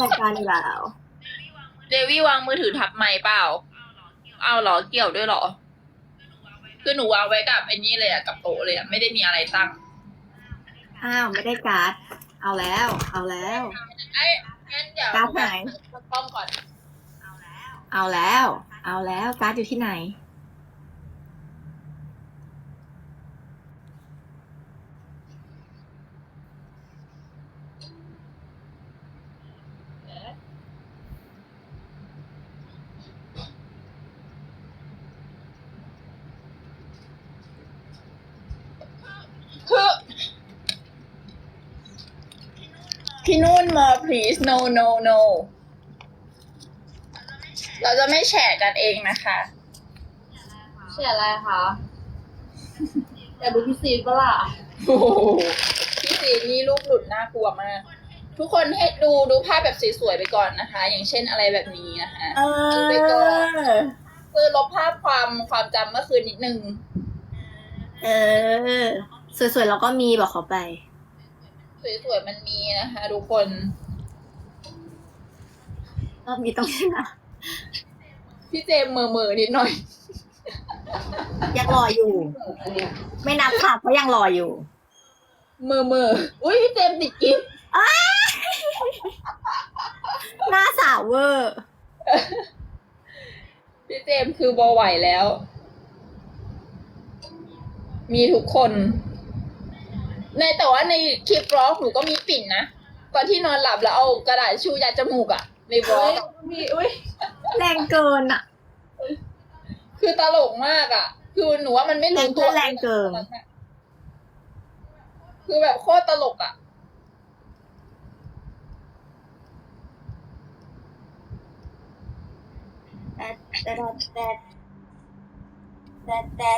รายการอีกแล้ว เดวี่วางมือถือทับไม้เปล่า เอาเหรอเกี่ยวด้วยเหรอ คือหนูวางไว้กับไอ้นี่เลยอะกับโต๊ะเลยอะไม่ได้มีอะไรตั้ง อ้าวไม่ได้การ์ด เอาแล้ว เอาแล้ว ไอ้งั้นเดี๋ยวการ์ดไหนกล้องก่อน เอาแล้ว เอาแล้ว การ์ดอยู่ที่ไหน คือ พี่นุ่น more please no no no เราจะไม่แฉกันเองนะคะเสียอะไรคะ อยากดูพี่ซีดปะล่ะ โอ้โหพี่ซีนี่ลูกหลุดน่ากลัวมาก ทุกคนให้ดูดูภาพแบบสวยๆไปก่อนนะคะ อย่างเช่นอะไรแบบนี้นะคะเอไปก่อน อคือลบภาพความความจำเมื่อคืนนิดนึง เออ สวยๆเราก็มีบอกเขาไป สวยๆมันมีนะคะทุกคนรอบนี้ต้องชนะพี่เจมเมอเมอๆนิดหน่อย ยังรออยู่ ไม่นับค่ะเพราะยังรออยู่ เมอเมอๆอุ้ยพี่เจมติดกิฟต์หน้าสาวเวอร์พี่เจมคือบอไหวแล้ว มีทุกคน ในแต่ว่าในคลิปบล็อกหนูก็มีปิ่นนะตอนที่นอนหลับแล้วเอากระดาษชูยัดจมูกอะในบล็อกอะมีอุ้ยแรงเกินอะ คือตลกมากอะคือหนูว่ามันไม่รู้ตัวแรงเกิน คือแบบโคตรตลกอะแต่แต่แต่แต่แต่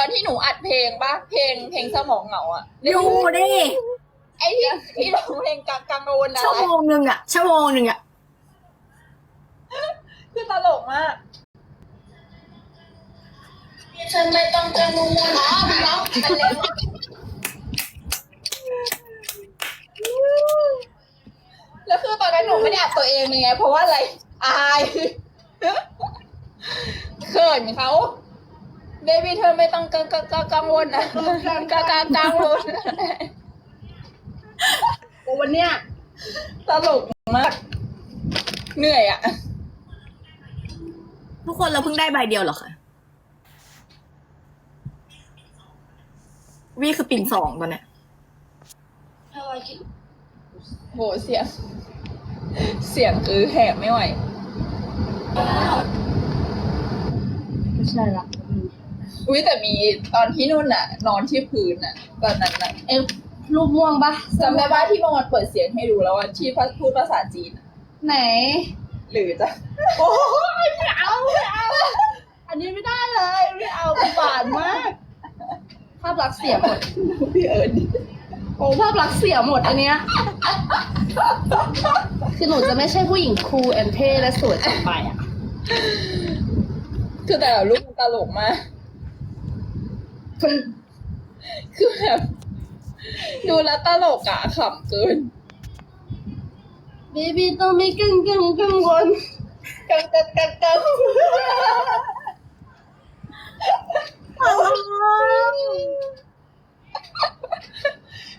อมอยู่ตอนที่หนูอัดเพลงปะเพลงเพลงสมองเหงาอะอยู่ดิไอ้ที่ที่ร้องเพลงกลางกลางโดนอะชั่วโมงหนึ่งอะชั่วโมงหนึ่งอะคือตลกมากฉันไม่ต้องกังวลอ๋อร้องมันเร็วแล้วคือตอนนั้นหนูไม่ได้อัดตัวเองไงเพราะว่าอะไรอายเขินเขาเบบี้เธอไม่ต้องกังกังกังกังวลนะกังกังกังกังวลวันเนี้ยตลกมาก เหนื่อยอะ ทุกคนเราเพิ่งได้ใบเดียวเหรอคะวีคือปิ่นสองตอนเนี้ยโหเสียง เสียงคือแหบไม่ไหว ไม่ใช่ละ อุ้ยแต่มีตอนที่นุ่นน่ะ นอนที่พื้นน่ะตอนนั้นน่ะเอ็มรูปม่วงปะจำได้ว่าที่เมื่อวานเปิดเสียงให้ดูแล้วว่าที่พูดภาษาจีนน่ะไหน หรือจะโอ้ยไม่เอาไม่เอา อันนี้ไม่ได้เลยไม่เอาบาดมาก ภาพลักษณ์เสียหมด พี่เอิญโอ้ภาพลักษณ์เสียหมดอันเนี้ย คือหนูจะไม่ใช่ผู้หญิงคูลแอนเท่และสวยต่อไปอะคือแต่ละรูปมันตลกมาก คือแบบดูแล้วตลกอะขำเกินเบบี้ต้องไม่กังกังกังวลกังกังกังกัง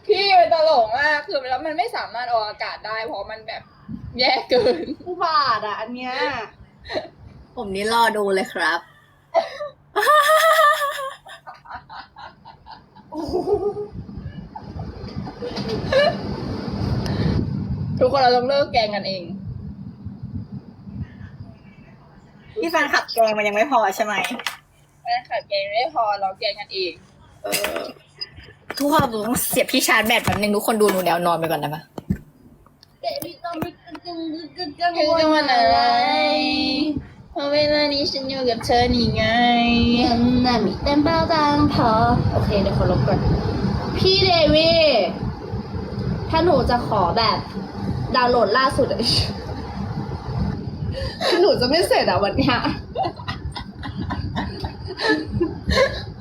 พี่มันตลกมากคือแล้วมันไม่สามารถออกอากาศได้ เพราะมันแบบแย่เกิน อุบาทอะ อันเนี้ยผมนี่รอดูเลยครับ ทุกคนเราต้องเลิกแกล้งกันเองพี่แฟนขับแกงมันยังไม่พอใช่ไหมแม่ค่ะแกล้งไม่พอเราแกล้งกันเองเออทุกคนเราต้องเสียบที่ชาร์จแบตแป๊บนึงทุกคนดูหนูเดี๋ยวนอนไปก่อนได้ไหมเบบี้ต้องไม่กังกังกังกังคือวลจะวันอะไรเพ ราะเวลานี้ฉันอยู่กับเธอนี่ไงยังน่ะมีเต็มเป้าตังพอโอเคเดี๋ยวขอลบก่อน พี่เดวี่ถ้าหนูจะขอแบบ ดาวน์โหลดล่าสุดอะหนูจะไม่เสร็จอะวันเนี้ย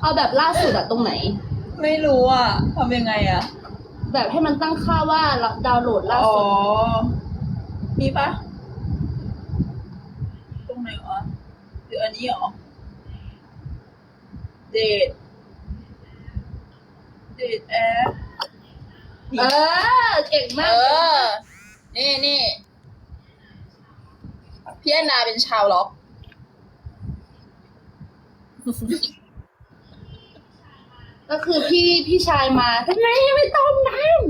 เอาแบบล่าสุดอะตรงไหน ไม่รู้อะทำยังไงอะ แบบให้มันตั้งค่าว่าดาวน์โหลดล่าอ๋อสุด มีปะตรงไหนวะหรื ออันนี้เหรอ เดทเดทแอปเออ เก่งเอมากอ นี่นี่พี่แอนนาเป็นชาวล็อก ก็คือพี่พี่ชายมาทำไมไม่ต้มน้ำ